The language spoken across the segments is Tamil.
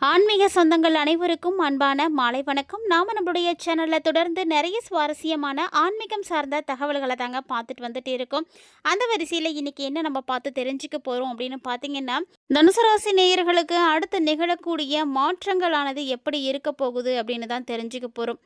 ஆன்மீக சொந்தங்கள் அனைவருக்கும் அன்பான மாலை வணக்கம். நாம் நம்மளுடைய சேனலில் தொடர்ந்து நிறைய சுவாரஸ்யமான ஆன்மீகம் சார்ந்த தகவல்களை தாங்க பார்த்துட்டு வந்துட்டு இருக்கோம். அந்த வரிசையில் இன்னைக்கு என்ன நம்ம பார்த்து தெரிஞ்சுக்க போகிறோம் அப்படின்னு பார்த்தீங்கன்னா தனுசு ராசி நேயர்களுக்கு அடுத்து நிகழக்கூடிய மாற்றங்களானது எப்படி இருக்க போகுது அப்படின்னு தான் தெரிஞ்சுக்க போகிறோம்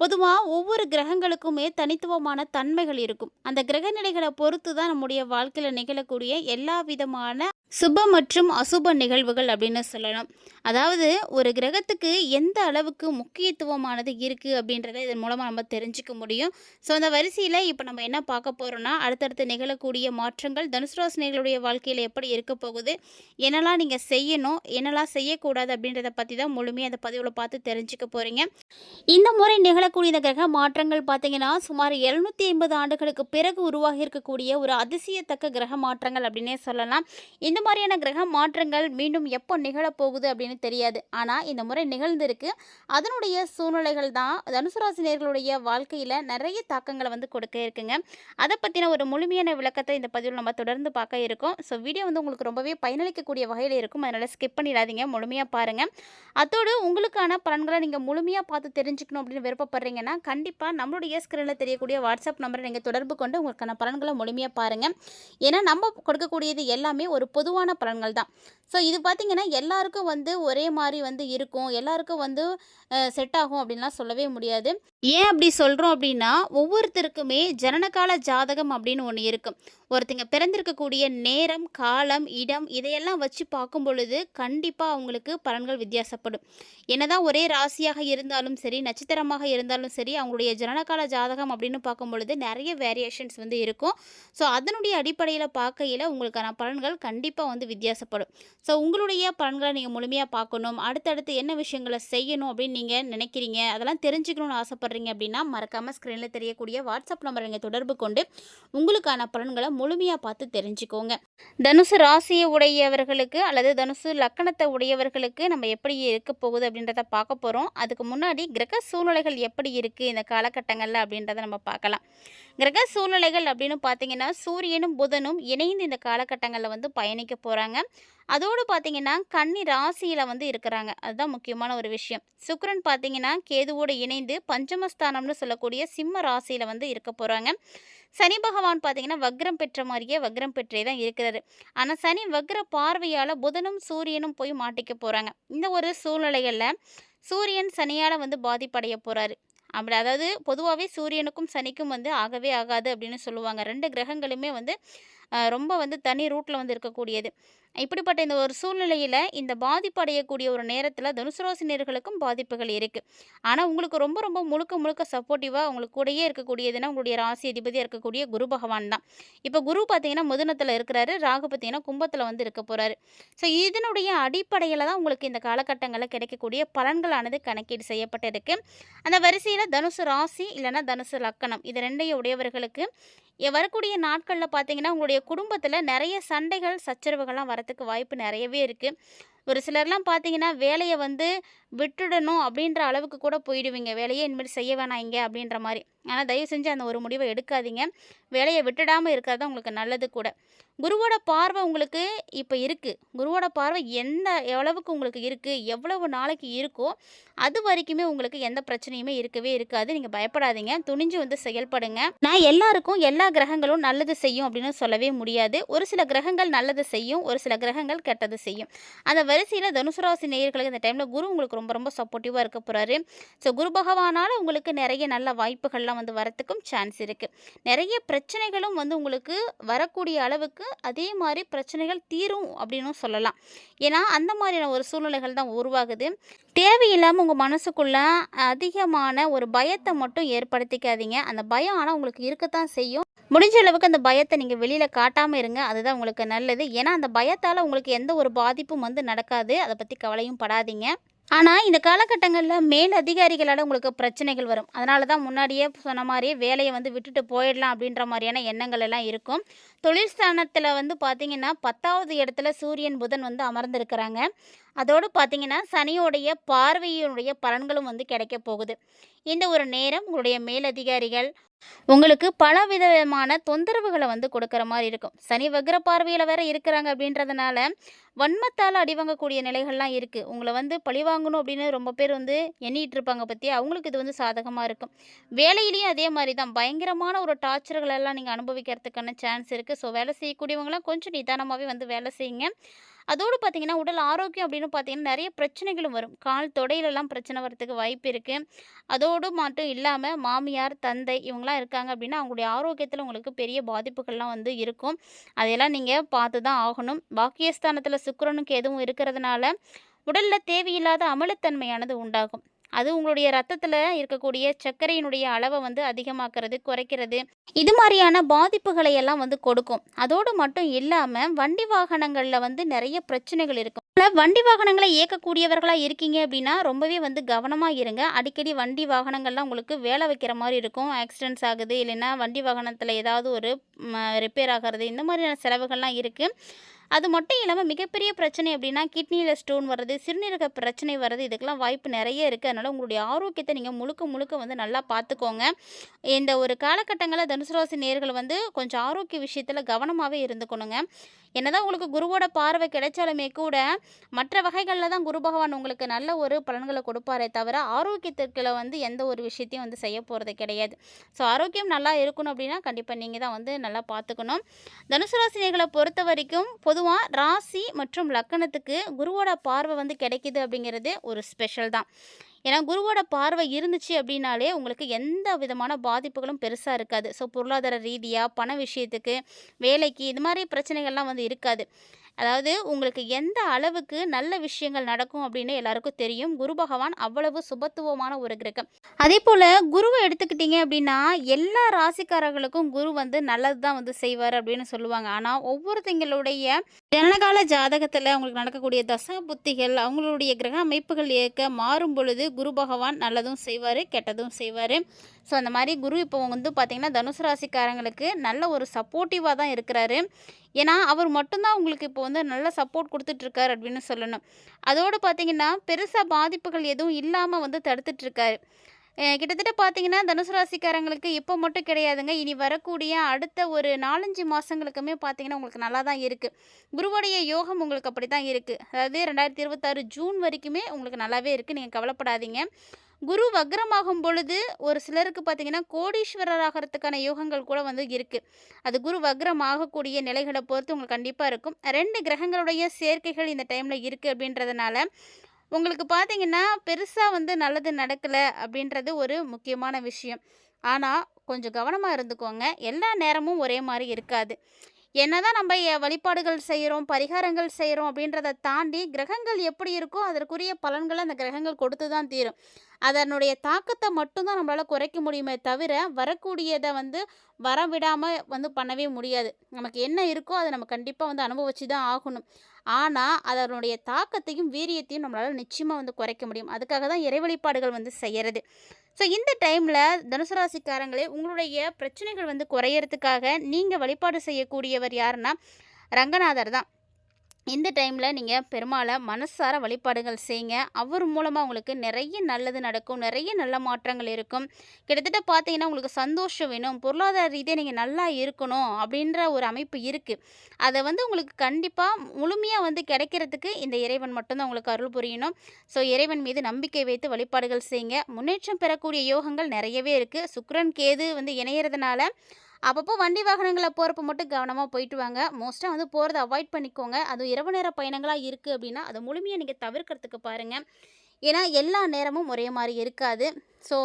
பொதுவாக ஒவ்வொரு கிரகங்களுக்குமே தனித்துவமான தன்மைகள் இருக்கும். அந்த கிரக நிலைகளை பொறுத்து தான் நம்முடைய வாழ்க்கையில் நிகழக்கூடிய எல்லா விதமான சுப மற்றும் அசுப நிகழ்வுகள் அப்படின்னு சொல்லலாம். அதாவது ஒரு கிரகத்துக்கு எந்த அளவுக்கு முக்கியத்துவமானது இருக்குது அப்படின்றத இதன் மூலமாக நம்ம தெரிஞ்சுக்க முடியும். ஸோ அந்த வரிசையில் இப்போ நம்ம என்ன பார்க்க போகிறோம்னா அடுத்தடுத்து நிகழக்கூடிய மாற்றங்கள் தனுசு ராசினிகளுடைய வாழ்க்கையில் எப்படி இருக்க போகுது என்னெல்லாம் நீங்கள் செய்யணும் என்னெல்லாம் செய்யக்கூடாது அப்படின்றத பற்றி தான் முழுமையாக அந்த பதிவில் பார்த்து தெரிஞ்சுக்க போகிறீங்க இந்த முறை நிகழக்கூடிய இந்த கிரக மாற்றங்கள் பார்த்தீங்கன்னா சுமார் எழுநூற்றி ஐம்பது ஆண்டுகளுக்கு பிறகு உருவாகி இருக்கக்கூடிய ஒரு அதிசயத்தக்க கிரக மாற்றங்கள் அப்படின்னே சொல்லலாம். இந்த மாதிரியான கிரக மாற்றங்கள் மீண்டும் எப்போ நிகழப்போகுது அப்படின்னு தெரியாது. ஆனால் இந்த முறை நிகழ்ந்திருக்கு. அதனுடைய சூழ்நிலைகள் தான் தனுசுராசினியர்களுடைய வாழ்க்கையில் நிறைய தாக்கங்களை வந்து கொடுக்க இருக்குங்க. அதை பற்றின ஒரு முழுமையான விளக்கத்தை இந்த பதிவில் நம்ம தொடர்ந்து பார்க்க இருக்கோம். ஸோ வீடியோ வந்து உங்களுக்கு ரொம்பவே பயனளிக்கக்கூடிய வகையில் இருக்கும். அதனால் ஸ்கிப் பண்ணிடாதீங்க. முழுமையாக பாருங்கள் அத்தோடு உங்களுக்கான பலன்களை நீங்கள் முழுமையாக பார்த்து தெரிஞ்சுக்கணும் அப்படின்னு விருப்பப்படுறீங்கன்னா கண்டிப்பாக நம்மளுடைய ஸ்க்ரீனில் தெரியக்கூடிய வாட்ஸ்அப் நம்பரை நீங்கள் தொடர்பு கொண்டு உங்களுக்கான பலன்களை முழுமையாக பாருங்கள் ஏன்னா நம்ம கொடுக்கக்கூடியது எல்லாமே ஒரு பொதுவான பலன்கள் தான். ஸோ இது பார்த்திங்கன்னா எல்லாருக்கும் வந்து ஒரே மாதிரி வந்து இருக்கும். எல்லாருக்கும் வந்து செட் ஆகும் அப்படின்லாம் சொல்லவே முடியாது. ஏன் அப்படி சொல்கிறோம் அப்படின்னா ஒவ்வொருத்தருக்குமே ஜனனகால ஜாதகம் அப்படின்னு ஒன்று இருக்கும் ஒருத்தங்க பிறந்திருக்கக்கூடிய நேரம் காலம் இடம் இதையெல்லாம் வச்சு பார்க்கும் பொழுது கண்டிப்பாக அவங்களுக்கு பலன்கள் வித்தியாசப்படும். என்னதான் ஒரே ராசியாக இருந்தாலும் சரி நட்சத்திரமாக இருந்தாலும் இருந்தாலும் சரி அவங்களுடைய ஜனனகால ஜாதகம் அப்படின்னு பார்க்கும் பொழுது நிறைய வேரியேஷன்ஸ் வந்து இருக்கும். ஸோ அதனுடைய அடிப்படையில் பார்க்கையில் உங்களுக்கான பலன்கள் கண்டிப்பாக வந்து வித்தியாசப்படும். ஸோ உங்களுடைய பலன்களை நீங்கள் முழுமையாக பார்க்கணும். அடுத்தடுத்து என்ன விஷயங்களை செய்யணும் அப்படின்னு நீங்கள் நினைக்கிறீங்க அதெல்லாம் தெரிஞ்சுக்கணும்னு ஆசைப்பட்றீங்க அப்படின்னா மறக்காமல் ஸ்க்ரீனில் தெரியக்கூடிய வாட்ஸ்அப் நம்பரை நீங்கள் தொடர்பு கொண்டு உங்களுக்கான பலன்களை முழுமையாக பார்த்து தெரிஞ்சுக்கோங்க. தனுசு ராசியை உடையவர்களுக்கு அல்லது தனுசு லக்கணத்தை உடையவர்களுக்கு நம்ம எப்படி இருக்க போகுது அப்படின்றத பார்க்க போகிறோம் அதுக்கு முன்னாடி கிரக சூழ்நிலைகள் எப்படி இருக்குது இந்த காலகட்டங்களில் அப்படின்றத நம்ம பார்க்கலாம். கிரக சூழ்நிலைகள் அப்படின்னு பார்த்தீங்கன்னா சூரியனும் புதனும் இணைந்து இந்த காலகட்டங்களில் வந்து பயணிக்க போகிறாங்க அதோடு பார்த்தீங்கன்னா கன்னி ராசியில் வந்து இருக்கிறாங்க. அதுதான் முக்கியமான ஒரு விஷயம். சுக்ரன் பார்த்தீங்கன்னா கேதுவோடு இணைந்து பஞ்சமஸ்தானம்னு சொல்லக்கூடிய சிம்ம ராசியில் வந்து இருக்க போகிறாங்க சனி பகவான் பார்த்தீங்கன்னா வக்ரம் பெற்ற மாதிரியே வக்ரம் பெற்றே தான் இருக்கிறாரு. ஆனால் சனி வக்ர பார்வையால் புதனும் சூரியனும் போய் மாட்டிக்க போகிறாங்க இந்த ஒரு சூழ்நிலைகளில் சூரியன் சனியால் வந்து பாதிப்படைய போகிறாரு அப்படி அதாவது பொதுவாகவே சூரியனுக்கும் சனிக்கும் வந்து ஆகவே ஆகாது அப்படின்னு சொல்லுவாங்க. ரெண்டு கிரகங்களுமே வந்து ரொம்ப வந்து தனி ரூட்டில் வந்து இருக்கக்கூடியது. இப்படிப்பட்ட இந்த ஒரு சூழ்நிலையில் இந்த பாதிப்பு அடையக்கூடிய ஒரு நேரத்தில் தனுசு ராசினியர்களுக்கும் பாதிப்புகள் இருக்குது ஆனால் உங்களுக்கு ரொம்ப ரொம்ப முழுக்க முழுக்க சப்போர்ட்டிவாக உங்களுக்கு கூடயே இருக்கக்கூடியதுன்னா உங்களுடைய ராசி அதிபதியாக இருக்கக்கூடிய குரு பகவான் தான். இப்போ குரு பார்த்தீங்கன்னா முதனத்தில் இருக்கிறாரு. ராகு பார்த்தீங்கன்னா கும்பத்தில் வந்து இருக்க போகிறாரு ஸோ இதனுடைய அடிப்படையில் தான் உங்களுக்கு இந்த காலகட்டங்களில் கிடைக்கக்கூடிய பலன்களானது கணக்கீடு செய்யப்பட்டிருக்கு. அந்த வரிசையில் தனுசு ராசி இல்லைன்னா தனுசு லக்கணம். இது ரெண்டையும் உடையவர்களுக்கு வரக்கூடிய நாட்களில் பார்த்தீங்கன்னா உங்களுடைய குடும்பத்தில் நிறைய சண்டைகள் சச்சரவுகள்லாம் வரத்துக்கு வாய்ப்பு நிறையவே இருக்குது ஒரு சிலர்லாம் பார்த்தீங்கன்னா வேலையை வந்து விட்டுடணும் அப்படின்ற அளவுக்கு கூட போயிடுவீங்க. வேலையே இனிமேல் செய்ய வேணாம் இங்கே அப்படின்ற மாதிரி ஆனால் தயவு செஞ்சு அந்த ஒரு முடிவை எடுக்காதீங்க. வேலையை விட்டுடாமல் இருக்கிறது தான் உங்களுக்கு நல்லது கூட. குருவோட பார்வை உங்களுக்கு இப்போ இருக்குது குருவோட பார்வை எந்த எவ்வளவுக்கு உங்களுக்கு இருக்குது எவ்வளவு நாளைக்கு இருக்கோ அது வரைக்குமே உங்களுக்கு எந்த பிரச்சனையுமே இருக்கவே இருக்காது. நீங்கள் பயப்படாதீங்க. துணிஞ்சு வந்து செயல்படுங்க. நான் எல்லாருக்கும் எல்லா கிரகங்களும் நல்லது செய்யும் அப்படின்னு சொல்லவே முடியாது. ஒரு சில கிரகங்கள் நல்லது செய்யும் ஒரு சில கிரகங்கள் கெட்டது செய்யும். அந்த வரிசையில் தனுசு ராசி நேயர்களுக்கு இந்த டைமில் குரு உங்களுக்கு ரொம்ப ரொம்ப சப்போர்ட்டிவாக இருக்க போகிறாரு ஸோ குரு பகவானால் உங்களுக்கு நிறைய நல்ல வாய்ப்புகள்லாம் வந்து வரத்துக்கும் சான்ஸ் இருக்குது நிறைய பிரச்சனைகளும் வந்து உங்களுக்கு வரக்கூடிய அளவுக்கு அதே மாதிரி பிரச்சனைகள் தீரும் அப்படின்னும் சொல்லலாம். ஏன்னா அந்த மாதிரியான ஒரு சூழ்நிலைகள் தான் உருவாகுது. தேவையில்லாமல் உங்கள் மனசுக்குள்ள அதிகமான ஒரு பயத்தை மட்டும் ஏற்படுத்திக்காதீங்க. அந்த பயம் ஆனால் உங்களுக்கு இருக்கத்தான் செய்யும். முடிஞ்ச அளவுக்கு அந்த பயத்தை நீங்கள் வெளியில் காட்டாமல் இருங்க. அதுதான் உங்களுக்கு நல்லது. ஏன்னா அந்த பயத்தால் உங்களுக்கு எந்த ஒரு பாதிப்பும் வந்து நடக்காது. அதை பற்றி கவலையும் படாதீங்க. ஆனால் இந்த காலகட்டங்களில் மேல் அதிகாரிகளால் உங்களுக்கு பிரச்சனைகள் வரும். அதனால தான் முன்னாடியே சொன்ன மாதிரியே வேலையை வந்து விட்டுட்டு போயிடலாம் அப்படின்ற மாதிரியான எண்ணங்கள் எல்லாம் இருக்கும். தொழில் ஸ்தானத்தில் வந்து பார்த்திங்கன்னா பத்தாவது இடத்துல சூரியன் புதன் வந்து அமர்ந்திருக்கிறாங்க. அதோடு பார்த்தீங்கன்னா சனியோடைய பார்வையினுடைய பலன்களும் வந்து கிடைக்க போகுது. இந்த ஒரு நேரம் உங்களுடைய மேலதிகாரிகள் உங்களுக்கு பல விதமான தொந்தரவுகளை வந்து கொடுக்குற மாதிரி இருக்கும். சனி வக்ர பார்வையில் வேற இருக்கிறாங்க அப்படின்றதுனால வன்மத்தால் அடிவாங்கக்கூடிய நிலைகள்லாம் இருக்குது உங்களை வந்து பழிவாங்கணும் அப்படின்னு ரொம்ப பேர் வந்து எண்ணிட்டு இருப்பாங்க பற்றி அவங்களுக்கு இது வந்து சாதகமாக இருக்கும். வேலையிலையும் அதே மாதிரி தான் பயங்கரமான ஒரு டார்ச்சர்களெல்லாம் நீங்கள் அனுபவிக்கிறதுக்கான சான்ஸ் இருக்குது ஸோ வேலை செய்யக்கூடியவங்களாம் கொஞ்சம் நிதானமாகவே வந்து வேலை செய்யுங்க. அதோடு பார்த்தீங்கன்னா உடல் ஆரோக்கியம் அப்படின்னு பார்த்தீங்கன்னா நிறைய பிரச்சனைகளும் வரும். கால் தொடையிலெல்லாம் பிரச்சனை வரத்துக்கு வாய்ப்பு இருக்குது அதோடு மட்டும் இல்லாமல் மாமியார் தந்தை இவங்களாம் இருக்காங்க அப்படின்னா அவங்களுடைய ஆரோக்கியத்தில் உங்களுக்கு பெரிய பாதிப்புகள்லாம் வந்து இருக்கும். அதையெல்லாம் நீங்கள் பார்த்து தான் ஆகணும். பாக்கியஸ்தானத்தில் சுக்கரனுக்கு எதுவும் இருக்கிறதுனால உடலில் தேவையில்லாத அமிலத்தன்மையானது உண்டாகும். அது உங்களுடைய ரத்தத்தில் இருக்கக்கூடிய சர்க்கரையினுடைய அளவை வந்து அதிகமாக்குறது குறைக்கிறது. இது மாதிரியான பாதிப்புகளை எல்லாம் வந்து கொடுக்கும். அதோடு மட்டும் இல்லாமல் வண்டி வாகனங்களில் வந்து நிறைய பிரச்சனைகள் இருக்கும். வண்டி வாகனங்களை இயக்கக்கூடியவர்களாக இருக்கீங்க அப்படின்னா ரொம்பவே வந்து கவனமாக இருங்க. அடிக்கடி வண்டி வாகனங்கள்லாம் உங்களுக்கு வேலை வைக்கிற மாதிரி இருக்கும். ஆக்சிடென்ட்ஸ் ஆகுது இல்லைன்னா வண்டி வாகனத்தில் ஏதாவது ஒரு ரிப்பேர் ஆகிறது இந்த மாதிரியான செலவுகள்லாம் இருக்குது அது மட்டும் இல்லாமல் மிகப்பெரிய பிரச்சனை அப்படின்னா கிட்னியில் ஸ்டோன் வர்றது சிறுநீரக பிரச்சனை வர்றது இதுக்கெல்லாம் வாய்ப்பு நிறைய இருக்குது அதனால் உங்களுடைய ஆரோக்கியத்தை நீங்கள் முழுக்க முழுக்க வந்து நல்லா பார்த்துக்கோங்க. இந்த ஒரு காலகட்டங்களில் தனுசு ராசி நேர்கள் வந்து கொஞ்சம் ஆரோக்கிய விஷயத்தில் கவனமாகவே இருந்துக்கணுங்க. என்னதான் உங்களுக்கு குருவோட பார்வை கிடைச்சாலுமே கூட மற்ற வகைகளில் தான் குரு பகவான் உங்களுக்கு நல்ல ஒரு பலன்களை கொடுப்பாரே தவிர ஆரோக்கியத்திற்குள்ள வந்து எந்த ஒரு விஷயத்தையும் வந்து செய்ய போகிறது கிடையாது. ஸோ ஆரோக்கியம் நல்லா இருக்கணும் அப்படின்னா கண்டிப்பாக நீங்கள் தான் வந்து நல்லா பார்த்துக்கணும். தனுசு ராசினிகளை பொறுத்த வரைக்கும் பொதுவாக ராசி மற்றும் லக்கணத்துக்கு குருவோட பார்வை வந்து கிடைக்குது அப்படிங்கிறது ஒரு ஸ்பெஷல் தான். ஏன்னா குருவோட பார்வை இருந்துச்சு அப்படின்னாலே உங்களுக்கு எந்த விதமான பாதிப்புகளும் பெருசாக இருக்காது. ஸோ பொருளாதார ரீதியாக பண விஷயத்துக்கு வேலைக்கு இது மாதிரி பிரச்சனைகள்லாம் வந்து இருக்காது. அதாவது உங்களுக்கு எந்த அளவுக்கு நல்ல விஷயங்கள் நடக்கும் அப்படின்னு எல்லாருக்கும் தெரியும். குரு பகவான் அவ்வளவு சுபத்துவமான ஒரு கிரகம். அதே போல் குருவை எடுத்துக்கிட்டீங்க அப்படின்னா எல்லா ராசிக்காரர்களுக்கும் குரு வந்து நல்லது தான் வந்து செய்வார் அப்படின்னு சொல்லுவாங்க. ஆனால் ஒவ்வொருத்தங்களுடைய ஜனகால ஜாதகத்தில் அவங்களுக்கு நடக்கக்கூடிய தசா புத்திகள் அவங்களுடைய கிரக அமைப்புகள் இயக்க மாறும் பொழுது குரு பகவான் நல்லதும் செய்வார் கெட்டதும் செய்வார். ஸோ அந்த மாதிரி குரு இப்போ வந்து பார்த்திங்கன்னா தனுசு ராசிக்காரங்களுக்கு நல்ல ஒரு சப்போர்ட்டிவாக தான் இருக்கிறாரு. ஏன்னா அவர் மட்டும்தான் உங்களுக்கு இப்போ வந்து நல்ல சப்போர்ட் கொடுத்துட்ருக்காரு அப்படின்னு சொல்லணும். அதோடு பார்த்தீங்கன்னா பெருசாக பாதிப்புகள் எதுவும் இல்லாமல் வந்து தடுத்துட்ருக்காரு. கிட்டத்தட்ட பார்த்தீங்கன்னா தனுசு ராசிக்காரங்களுக்கு இப்போ மட்டும் கிடையாதுங்க. இனி வரக்கூடிய அடுத்த ஒரு நாலஞ்சு மாதங்களுக்குமே பார்த்தீங்கன்னா உங்களுக்கு நல்லா தான் இருக்குது குருவுடைய யோகம் உங்களுக்கு அப்படி தான் இருக்குது அதாவது ரெண்டாயிரத்தி இருபத்தாறு ஜூன் வரைக்குமே உங்களுக்கு நல்லாவே இருக்குது நீங்கள் கவலைப்படாதீங்க. குரு வக்ரமாகும் பொழுது ஒரு சிலருக்கு பார்த்தீங்கன்னா கோடீஸ்வரர் ஆகிறதுக்கான யோகங்கள் கூட வந்து இருக்குது அது குரு வக்ரம் ஆகக்கூடிய நிலைகளை பொறுத்து உங்களுக்கு கண்டிப்பாக இருக்கும். ரெண்டு கிரகங்களுடைய சேர்க்கைகள் இந்த டைமில் இருக்குது அப்படின்றதுனால உங்களுக்கு பார்த்தீங்கன்னா பெருசாக வந்து நல்லது நடக்கலை அப்படின்றது ஒரு முக்கியமான விஷயம். ஆனால் கொஞ்சம் கவனமாக இருந்துக்கோங்க. எல்லா நேரமும் ஒரே மாதிரி இருக்காது. என்னதான் நம்ம வழிபாடுகள் செய்கிறோம் பரிகாரங்கள் செய்கிறோம் அப்படின்றத தாண்டி கிரகங்கள் எப்படி இருக்கோ அதற்குரிய பலன்களை அந்த கிரகங்கள் கொடுத்து தான் தீரும். அதனுடைய தாக்கத்தை மட்டும்தான் நம்மளால் குறைக்க முடியுமே தவிர வரக்கூடியதை வந்து வரவிடாமல் வந்து பண்ணவே முடியாது. நமக்கு என்ன இருக்கோ அதை நம்ம கண்டிப்பாக வந்து அனுபவிச்சு தான் ஆகணும். ஆனால் அதனுடைய தாக்கத்தையும் வீரியத்தையும் நம்மளால் நிச்சயமாக வந்து குறைக்க முடியும். அதுக்காக தான் இறைவழிபாடுகள் வந்து செய்கிறது ஸோ இந்த டைமில் தனுசு ராசிக்காரங்களே உங்களுடைய பிரச்சனைகள் வந்து குறையறதுக்காக நீங்கள் வழிபாடு செய்யக்கூடியவர் யாருன்னா ரங்கநாதர் தான். இந்த டைமில் நீங்கள் பெருமாளை மனசார வழிபாடுகள் செய்யுங்க அவர் மூலமாக உங்களுக்கு நிறைய நல்லது நடக்கும். நிறைய நல்ல மாற்றங்கள் இருக்கும். கிட்டத்தட்ட பார்த்தீங்கன்னா உங்களுக்கு சந்தோஷம் வேணும். பொருளாதார ரீதியாக நீங்கள் நல்லா இருக்கணும் அப்படின்ற ஒரு அமைப்பு இருக்குது அதை வந்து உங்களுக்கு கண்டிப்பாக முழுமையாக வந்து கிடைக்கிறதுக்கு இந்த இறைவன் மட்டும்தான் உங்களுக்கு அருள் புரியணும். ஸோ இறைவன் மீது நம்பிக்கை வைத்து வழிபாடுகள் செய்யுங்க முன்னேற்றம் பெறக்கூடிய யோகங்கள் நிறையவே இருக்குது சுக்ரன் கேது வந்து இணையறதுனால அப்பப்போ வண்டி வாகனங்களை போகிறப்ப மட்டும் கவனமாக போயிட்டு வாங்க. மோஸ்ட்டாக வந்து போகிறத அவாய்ட் பண்ணிக்கோங்க. அதுவும் இரவு நேர பயணங்களாக இருக்குது அப்படின்னா அதை முழுமையாக நீங்கள் தவிர்க்கிறதுக்கு பாருங்கள் ஏன்னா எல்லா நேரமும் ஒரே மாதிரி இருக்காது. ஸோ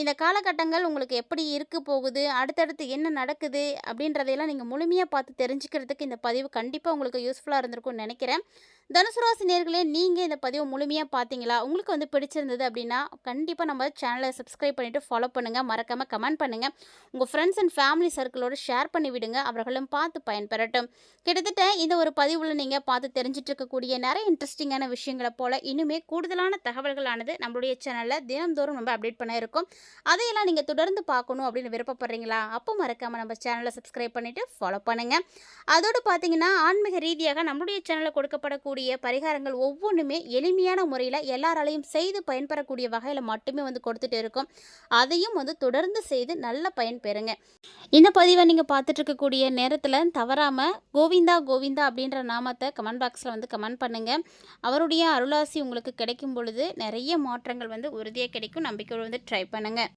இந்த காலகட்டங்கள் உங்களுக்கு எப்படி இருக்க போகுது? அடுத்தடுத்து என்ன நடக்குது? அப்படின்றதையெல்லாம் நீங்கள் முழுமையாக பார்த்து தெரிஞ்சுக்கிறதுக்கு இந்த பதிவு கண்டிப்பாக உங்களுக்கு யூஸ்ஃபுல்லாக இருந்திருக்கும்னு நினைக்கிறேன். தனுசு ராசி நேர்களே நீங்கள் இந்த பதிவை முழுமையாக பார்த்தீங்களா உங்களுக்கு வந்து பிடிச்சிருந்தது அப்படின்னா கண்டிப்பாக நம்ம சேனலை சப்ஸ்கிரைப் பண்ணிவிட்டு ஃபாலோ பண்ணுங்கள் மறக்காமல் கமெண்ட் பண்ணுங்கள் உங்கள் ஃப்ரெண்ட்ஸ் அண்ட் ஃபேமிலி சர்க்கிளோடு ஷேர் பண்ணி விடுங்க. அவர்களும் பார்த்து பயன்பெறட்டும். கிட்டத்தட்ட இந்த ஒரு பதிவில் நீங்கள் பார்த்து தெரிஞ்சிட்டு இருக்கக்கூடிய நிறைய இன்ட்ரெஸ்டிங்கான விஷயங்களை போல் இன்னுமே கூடுதலான தகவல்களானது நம்மளுடைய சேனலில் தினந்தோறும் நம்ம அப்டேட் பண்ண இருக்கோம். அதையெல்லாம் நீங்கள் தொடர்ந்து பார்க்கணும் அப்படின்னு விருப்பப்படுறீங்களா? அப்போ மறக்காமல் நம்ம சேனலை சப்ஸ்கிரைப் பண்ணிவிட்டு ஃபாலோ பண்ணுங்கள் அதோடு பார்த்தீங்கன்னா ஆன்மீக ரீதியாக நம்மளுடைய சேனலில் கொடுக்கப்படக்கூடிய சொல்லக்கூடிய பரிகாரங்கள் ஒவ்வொன்றுமே எளிமையான முறையில் எல்லாராலையும் செய்து பயன்பெறக்கூடிய வகையில் மட்டுமே வந்து கொடுத்துட்டு இருக்கும். அதையும் வந்து தொடர்ந்து செய்து நல்ல பயன் பெறுங்க. இந்த பதிவை நீங்கள் பார்த்துட்டு இருக்கக்கூடிய நேரத்தில் தவறாமல் கோவிந்தா கோவிந்தா அப்படின்ற நாமத்தை கமெண்ட் பாக்ஸில் வந்து கமெண்ட் பண்ணுங்கள் அவருடைய அருளாசி உங்களுக்கு கிடைக்கும் பொழுது நிறைய மாற்றங்கள் வந்து உறுதியாக கிடைக்கும். நம்பிக்கையோடு வந்து ட்ரை பண்ணுங்கள்